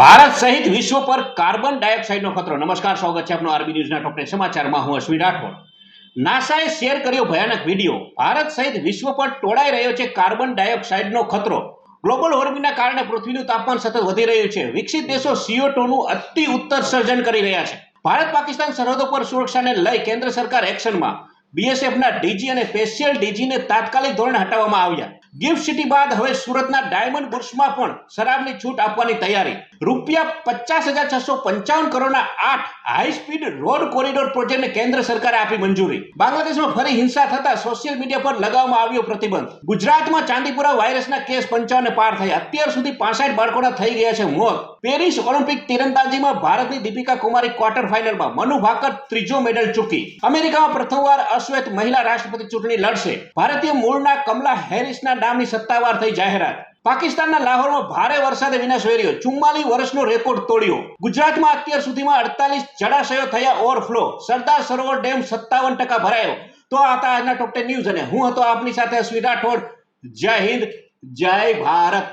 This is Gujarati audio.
ભારત સહિત વિશ્વ પર કાર્બન ડાયોક્સાઇડનો ખતરો. નમસ્કાર, સ્વાગત છે આપનો આરબી ન્યૂઝના ટોપ ટેન સમાચારમાં. હું અશ્વિન રાઠોડ. નાસાએ શેર કર્યો ભયાનક વીડિયો. ભારત સહિત વિશ્વ પર ટોળાઈ રહ્યો છે કાર્બન ડાયોક્સાઇડનો ખતરો. ગ્લોબલ વોર્મિંગના કારણે પૃથ્વીનું તાપમાન સતત વધી રહ્યું છે. વિકસિત દેશો સીઓ ટુનું અતિ ઉત્સર્જન કરી રહ્યા છે. ભારત પાકિસ્તાન સરહદો પર સુરક્ષાને લઈ કેન્દ્ર સરકાર એક્શનમાં. બીએસએફના ડીજી અને સ્પેશિયલ ડીજીને તાત્કાલિક ધોરણે હટાવવામાં આવ્યા. ગિફ્ટ સિટી બાદ હવે સુરતના ડાયમંડ બુર્સમાં પણ શરાબની છૂટ આપવાની તૈયારી. રૂપિયા પચાસ હજાર છસો પંચાવન કરોડના આઠ હાઈ સ્પીડ રોડ કોરિડોર પ્રોજેક્ટને કેન્દ્ર સરકારે આપી મંજૂરી. બાંગ્લાદેશમાં ફરી હિંસા થતા સોશિયલ મીડિયા પર લગાવવામાં આવ્યો પ્રતિબંધ. ગુજરાતમાં ચાંદીપુરા વાયરસના કેસ પંચાવન પાર થયા. અત્યાર સુધી પાસઠ બાળકોના થઈ ગયા છે મોત. પેરિસ ઓલિમ્પિક તીરંદાજીમાં ભારતની દીપિકા કુમારી ક્વાર્ટર ફાઇનલમાં મનુ ભાકર ત્રીજો મેડલ ચૂકી. અમેરિકામાં પ્રથમવાર અશ્વેત મહિલા રાષ્ટ્રપતિ ચૂંટણી લડશે. ભારતીય મૂળના કમલા હેરિસના નામની સત્તાવાર થઈ જાહેરાત. પાકિસ્તાનના લાહોરમાં ભારે વરસાદે વિનાશ વેર્યો ચુમ્માલીસ વર્ષનો રેકોર્ડ તોડ્યો. ગુજરાતમાં અત્યાર સુધીમાં અડતાલીસ જળાશયો થયા ઓવરફ્લો. સરદાર સરોવર ડેમ સત્તાવન ટકા ભરાયો. તો આ હતા આજના ટોપ ટેન ન્યૂઝ અને હું હતો આપની સાથે અશ્વિન રાઠોડ. જય હિન્દ, જય ભારત.